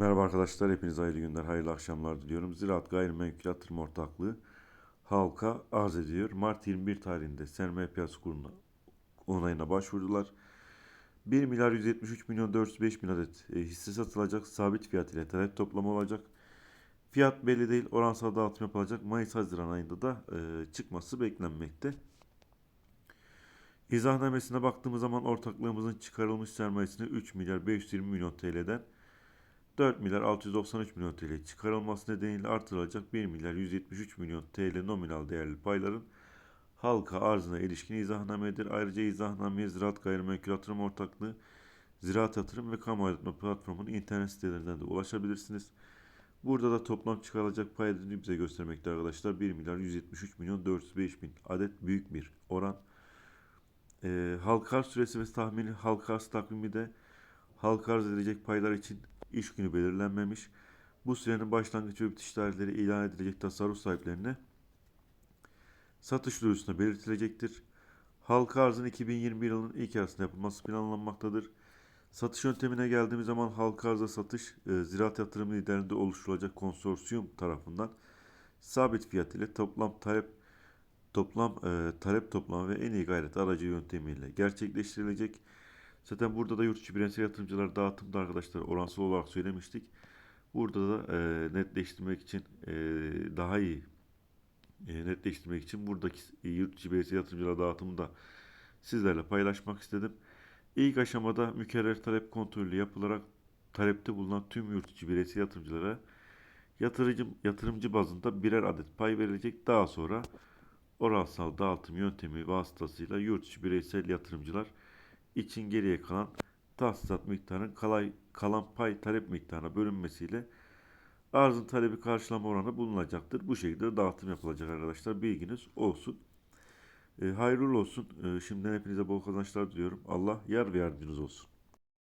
Merhaba arkadaşlar, hepinize hayırlı günler, hayırlı akşamlar diliyorum. Ziraat Gayrimenkul Yatırım Ortaklığı halka arz ediyor. Mart 21 tarihinde sermaye piyasası kuruluna onayına başvurdular. 1 milyar 173 milyon 405 bin adet e, hisse satılacak. Sabit fiyat ile talep toplamı olacak. Fiyat belli değil, oransal dağıtım yapılacak. Mayıs-Haziran ayında da e, çıkması beklenmekte. İzahnamesine baktığımız zaman ortaklığımızın çıkarılmış sermayesini 3 milyar 520 milyon TL'den 4 milyar 693 milyon TL çıkarılması nedeniyle artırılacak 1 milyar 173 milyon TL nominal değerli payların halka arzına ilişkin izahnamedir. Ayrıca izahnameye Ziraat Gayrimenkul Yatırım Ortaklığı, Ziraat Yatırım ve Kamu Aydınlatma Platformu'nun internet sitelerinden de ulaşabilirsiniz. Burada da toplam çıkarılacak pay adedini bize göstermekte arkadaşlar. 1 milyar 173 milyon 405 bin adet büyük bir oran. Ee, halka süresi ve tahmini halka arz takvimi de halka arz edilecek paylar için iş günü belirlenmemiş. Bu sürenin başlangıç ve bitiş tarihleri ilan edilecek tasarruf sahiplerine satış duyurusunda belirtilecektir. Halka arzın 2021 yılının ilk yarısında yapılması planlanmaktadır. Satış yöntemine geldiğimiz zaman halka arza satış e, ziraat yatırım liderinde oluşturulacak konsorsiyum tarafından sabit fiyat ile toplam talep toplam e, talep toplam ve en iyi gayret aracı yöntemiyle gerçekleştirilecek. Zaten burada da yurt içi bireysel yatırımcılar dağıtımda arkadaşlar oransal olarak söylemiştik. Burada da e, netleştirmek için e, daha iyi e, netleştirmek için buradaki yurt içi bireysel yatırımcılar dağıtımını da sizlerle paylaşmak istedim. İlk aşamada mükerrer talep kontrolü yapılarak talepte bulunan tüm yurt içi bireysel yatırımcılara yatırıcı, yatırımcı bazında birer adet pay verilecek. Daha sonra oransal dağıtım yöntemi vasıtasıyla yurt içi bireysel yatırımcılar için geriye kalan tahsisat miktarının kalay, kalan pay talep miktarına bölünmesiyle arzın talebi karşılama oranı bulunacaktır. Bu şekilde dağıtım yapılacak arkadaşlar. Bilginiz olsun. E, hayırlı olsun. E, şimdiden hepinize bol kazançlar diliyorum. Allah yar ve yardımcınız olsun.